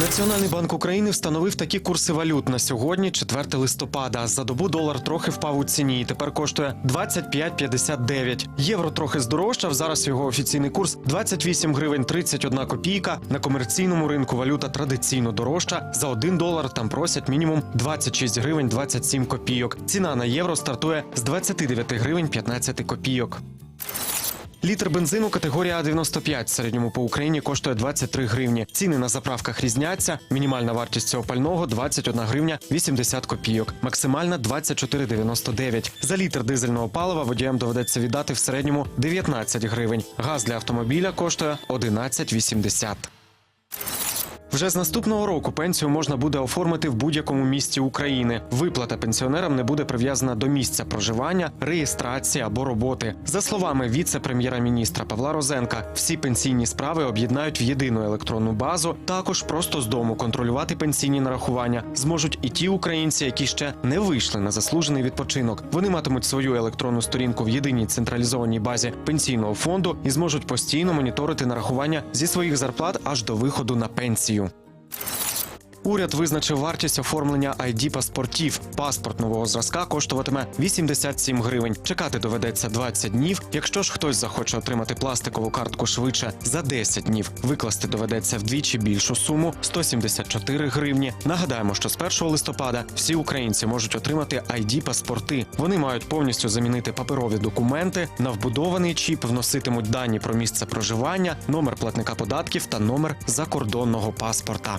Національний банк України встановив такі курси валют на сьогодні, 4 листопада. За добу долар трохи впав у ціні і тепер коштує 25,59. Євро трохи здорожчав. Зараз його офіційний курс 28 гривень 31 копійка. На комерційному ринку валюта традиційно дорожча. За 1 долар там просять мінімум 26 гривень 27 копійок. Ціна на євро стартує з 29 гривень 15 копійок. Літр бензину категорія А95 в середньому по Україні коштує 23 гривні. Ціни на заправках різняться. Мінімальна вартість цього пального 21 гривня 80 копійок, максимальна 24,99. За літр дизельного палива водіям доведеться віддати в середньому 19 гривень. Газ для автомобіля коштує 11,80. Вже з наступного року пенсію можна буде оформити в будь-якому місті України. Виплата пенсіонерам не буде прив'язана до місця проживання, реєстрації або роботи. За словами віце-прем'єра-міністра Павла Розенка, всі пенсійні справи об'єднають в єдину електронну базу. Також просто з дому контролювати пенсійні нарахування зможуть і ті українці, які ще не вийшли на заслужений відпочинок. Вони матимуть свою електронну сторінку в єдиній централізованій базі пенсійного фонду і зможуть постійно моніторити нарахування зі своїх зарплат аж до виходу на пенсію. Уряд визначив вартість оформлення id паспортів. Паспорт нового зразка коштуватиме 87 гривень. Чекати доведеться 20 днів. Якщо ж хтось захоче отримати пластикову картку швидше за 10 днів, викласти доведеться вдвічі більшу суму 174 гривні. Нагадаємо, що з 1 листопада всі українці можуть отримати id паспорти. Вони мають повністю замінити паперові документи. На вбудований чіп вноситимуть дані про місце проживання, номер платника податків та номер закордонного паспорта.